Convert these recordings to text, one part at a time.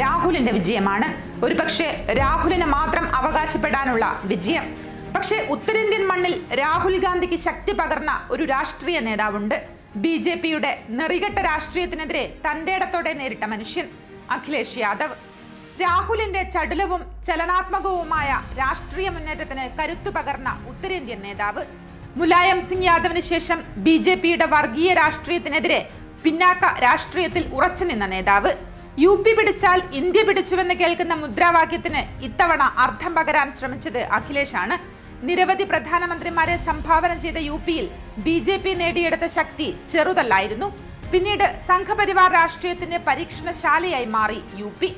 രാഹുലിന്റെ വിജയമാണ്. ഒരുപക്ഷെ രാഹുലിന് മാത്രം അവകാശപ്പെടാനുള്ള വിജയം. പക്ഷെ ഉത്തരേന്ത്യൻ മണ്ണിൽ രാഹുൽ ഗാന്ധിക്ക് ശക്തി പകർന്ന ഒരു രാഷ്ട്രീയ നേതാവുണ്ട്. ബി ജെ പിയുടെ നെറികെട്ട രാഷ്ട്രീയത്തിനെതിരെ തന്റെ ഇടത്തോടെ നേരിട്ട മനുഷ്യൻ അഖിലേഷ് യാദവ്. രാഹുലിന്റെ ചടുലവും ചലനാത്മകവുമായ രാഷ്ട്രീയ മുന്നേറ്റത്തിന് കരുത്തു പകർന്ന ഉത്തരേന്ത്യൻ നേതാവ്. മുലായം സിംഗ് യാദവിന് ശേഷം ബി ജെ പിയുടെ വർഗീയ രാഷ്ട്രീയത്തിനെതിരെ പിന്നാക്ക രാഷ്ട്രീയത്തിൽ ഉറച്ചു നിന്ന നേതാവ്. യു പി പിടിച്ചാൽ ഇന്ത്യ പിടിച്ചുവെന്ന് കേൾക്കുന്ന മുദ്രാവാക്യത്തിന് ഇത്തവണ അർത്ഥം പകരാൻ ശ്രമിച്ചത് അഖിലേഷാണ്. നിരവധി പ്രധാനമന്ത്രിമാരെ സംഭാവന ചെയ്ത യു പിയിൽ ബി ജെ പി നേടിയെടുത്ത ശക്തി ചെറുതല്ലായിരുന്നു. പിന്നീട് സംഘപരിവാർ രാഷ്ട്രീയത്തിന്റെ പരീക്ഷണശാലയായി മാറി യു പി.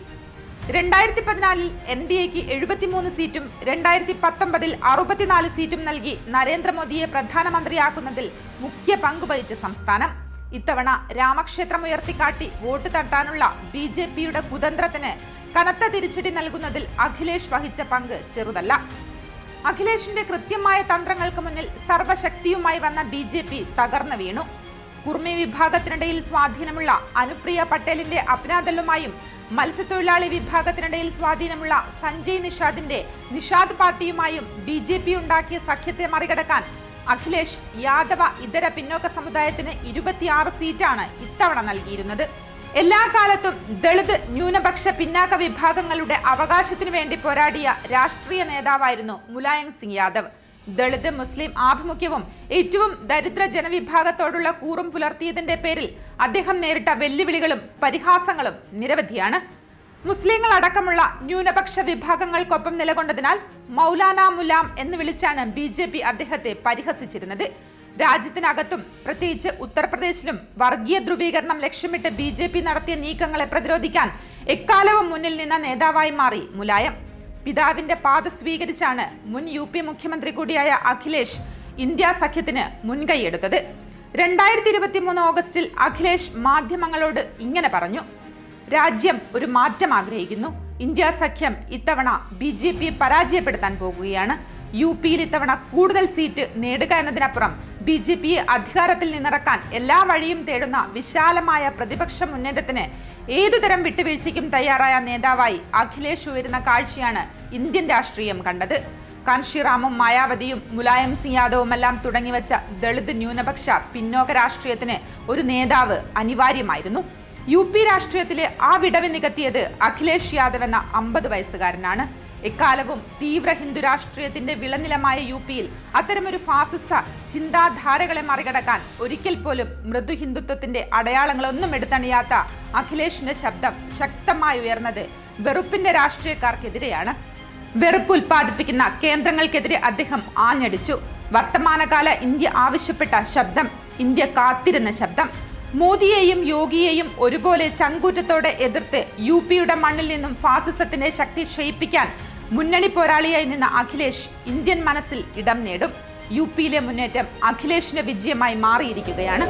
രണ്ടായിരത്തി പതിനാലിൽ എൻ ഡി എക്ക് എഴുപത്തിമൂന്ന് സീറ്റും രണ്ടായിരത്തി പത്തൊമ്പതിൽ അറുപത്തിനാല് സീറ്റും നൽകി നരേന്ദ്രമോദിയെ പ്രധാനമന്ത്രിയാക്കുന്നതിൽ മുഖ്യ പങ്കുവഹിച്ച സംസ്ഥാനം. ഇത്തവണ രാമക്ഷേത്രം ഉയർത്തിക്കാട്ടി വോട്ട് തട്ടാനുള്ള ബി ജെ പിയുടെ കുതന്ത്രത്തിന് കനത്ത തിരിച്ചടി നൽകുന്നതിൽ അഖിലേഷ് വഹിച്ച പങ്ക് ചെറുതല്ല. അഖിലേഷിന്റെ കൃത്യമായ തന്ത്രങ്ങൾക്ക് മുന്നിൽ സർവശക്തിയുമായി വന്ന ബി ജെ പി തകർന്നു വീണു. കുർമി വിഭാഗത്തിനിടയിൽ സ്വാധീനമുള്ള അനുപ്രിയ പട്ടേലിന്റെ അപ്നാദലുമായും മത്സ്യത്തൊഴിലാളി വിഭാഗത്തിനിടയിൽ സ്വാധീനമുള്ള സഞ്ജയ് നിഷാദിന്റെ നിഷാദ് പാർട്ടിയുമായും ബി ജെ പി ഉണ്ടാക്കിയ സഖ്യത്തെ മറികടക്കാൻ അഖിലേഷ് യാദവ ഇതര പിന്നോക്ക സമുദായത്തിന് ഇരുപത്തിയാറ് സീറ്റാണ് ഇത്തവണ നൽകിയിരുന്നത്. എല്ലാ കാലത്തും ദളിത് ന്യൂനപക്ഷ പിന്നാക്ക വിഭാഗങ്ങളുടെ അവകാശത്തിനു വേണ്ടി പോരാടിയ രാഷ്ട്രീയ നേതാവായിരുന്നു മുലായം സിംഗ് യാദവ്. ദളിത് മുസ്ലിം ആഭിമുഖ്യവും ഏറ്റവും ദരിദ്ര ജനവിഭാഗത്തോടുള്ള കൂറും പുലർത്തിയതിന്റെ പേരിൽ അദ്ദേഹം നേരിട്ട വെല്ലുവിളികളും പരിഹാസങ്ങളും നിരവധിയാണ്. മുസ്ലിങ്ങൾ അടക്കമുള്ള ന്യൂനപക്ഷ വിഭാഗങ്ങൾക്കൊപ്പം നിലകൊണ്ടതിനാൽ മൗലാന മുലാം എന്ന് വിളിച്ചാണ് ബി ജെ പി അദ്ദേഹത്തെ പരിഹസിച്ചിരുന്നത്. രാജ്യത്തിനകത്തും പ്രത്യേകിച്ച് ഉത്തർപ്രദേശിലും വർഗീയ ധ്രുവീകരണം ലക്ഷ്യമിട്ട് ബി ജെ പി നടത്തിയ നീക്കങ്ങളെ പ്രതിരോധിക്കാൻ എക്കാലവും മുന്നിൽ നിന്ന നേതാവായി മാറി മുലായം. പിതാവിന്റെ പാത സ്വീകരിച്ചാണ് മുൻ യു പി മുഖ്യമന്ത്രി കൂടിയായ അഖിലേഷ് ഇന്ത്യ സഖ്യത്തിന് മുൻകൈയെടുത്തത്. രണ്ടായിരത്തി ഇരുപത്തി മൂന്ന് ഓഗസ്റ്റിൽ അഖിലേഷ് മാധ്യമങ്ങളോട് ഇങ്ങനെ പറഞ്ഞു. രാജ്യം ഒരു മാറ്റം ആഗ്രഹിക്കുന്നു. ഇന്ത്യ സഖ്യം ഇത്തവണ ബി ജെ പിയെ പരാജയപ്പെടുത്താൻ പോകുകയാണ്. യു പിയിൽ ഇത്തവണ കൂടുതൽ സീറ്റ് നേടുക എന്നതിനപ്പുറം ബി ജെ പിയെ അധികാരത്തിൽ നിന്നിറക്കാൻ എല്ലാ വഴിയും തേടുന്ന വിശാലമായ പ്രതിപക്ഷ മുന്നേറ്റത്തിന് ഏതുതരം വിട്ടുവീഴ്ചയ്ക്കും തയ്യാറായ നേതാവായി അഖിലേഷ് ഉയരുന്ന കാഴ്ചയാണ് ഇന്ത്യൻ രാഷ്ട്രീയം കണ്ടത്. കാൻഷിറാമും മായാവതിയും മുലായം സിംഗ് യാദവുമെല്ലാം തുടങ്ങിവെച്ച ദളിത് ന്യൂനപക്ഷ പിന്നോക്ക രാഷ്ട്രീയത്തിന് ഒരു നേതാവ് അനിവാര്യമായിരുന്നു. യു പി രാഷ്ട്രീയത്തിലെ ആ വിടവ് നികത്തിയത് അഖിലേഷ് യാദവ് എന്ന അമ്പത് വയസ്സുകാരനാണ്. എക്കാലവും തീവ്ര ഹിന്ദു രാഷ്ട്രീയത്തിന്റെ വിളനിലമായ യു പിയിൽ അത്തരമൊരു ഫാസിസ ചിന്താധാരകളെ മറികടക്കാൻ ഒരിക്കൽ പോലും മൃദു ഹിന്ദുത്വത്തിന്റെ അടയാളങ്ങളൊന്നും എടുത്തണിയാത്ത അഖിലേഷിന്റെ ശബ്ദം ശക്തമായി ഉയർന്നത് വെറുപ്പിന്റെ രാഷ്ട്രീയക്കാർക്കെതിരെയാണ്. വെറുപ്പ് ഉൽപ്പാദിപ്പിക്കുന്ന കേന്ദ്രങ്ങൾക്കെതിരെ അദ്ദേഹം ആഞ്ഞടിച്ചു. വർത്തമാനകാല ഇന്ത്യ ആവശ്യപ്പെട്ട ശബ്ദം ഇന്ത്യ കാത്തിരുന്ന ശബ്ദം. മോദിയെയും യോഗിയെയും ഒരുപോലെ ചങ്കൂറ്റത്തോടെ എതിർത്ത് യു പിയുടെ മണ്ണിൽ നിന്നും ഫാസിസത്തിന്റെ ശക്തി ക്ഷയിപ്പിക്കാൻ മുന്നണി പോരാളിയായി നിന്ന അഖിലേഷ് ഇന്ത്യൻ മനസ്സിൽ ഇടം നേടും. യു പിയിലെ മുന്നേറ്റം അഖിലേഷിന്റെ വിജയമായി മാറിയിരിക്കുകയാണ്.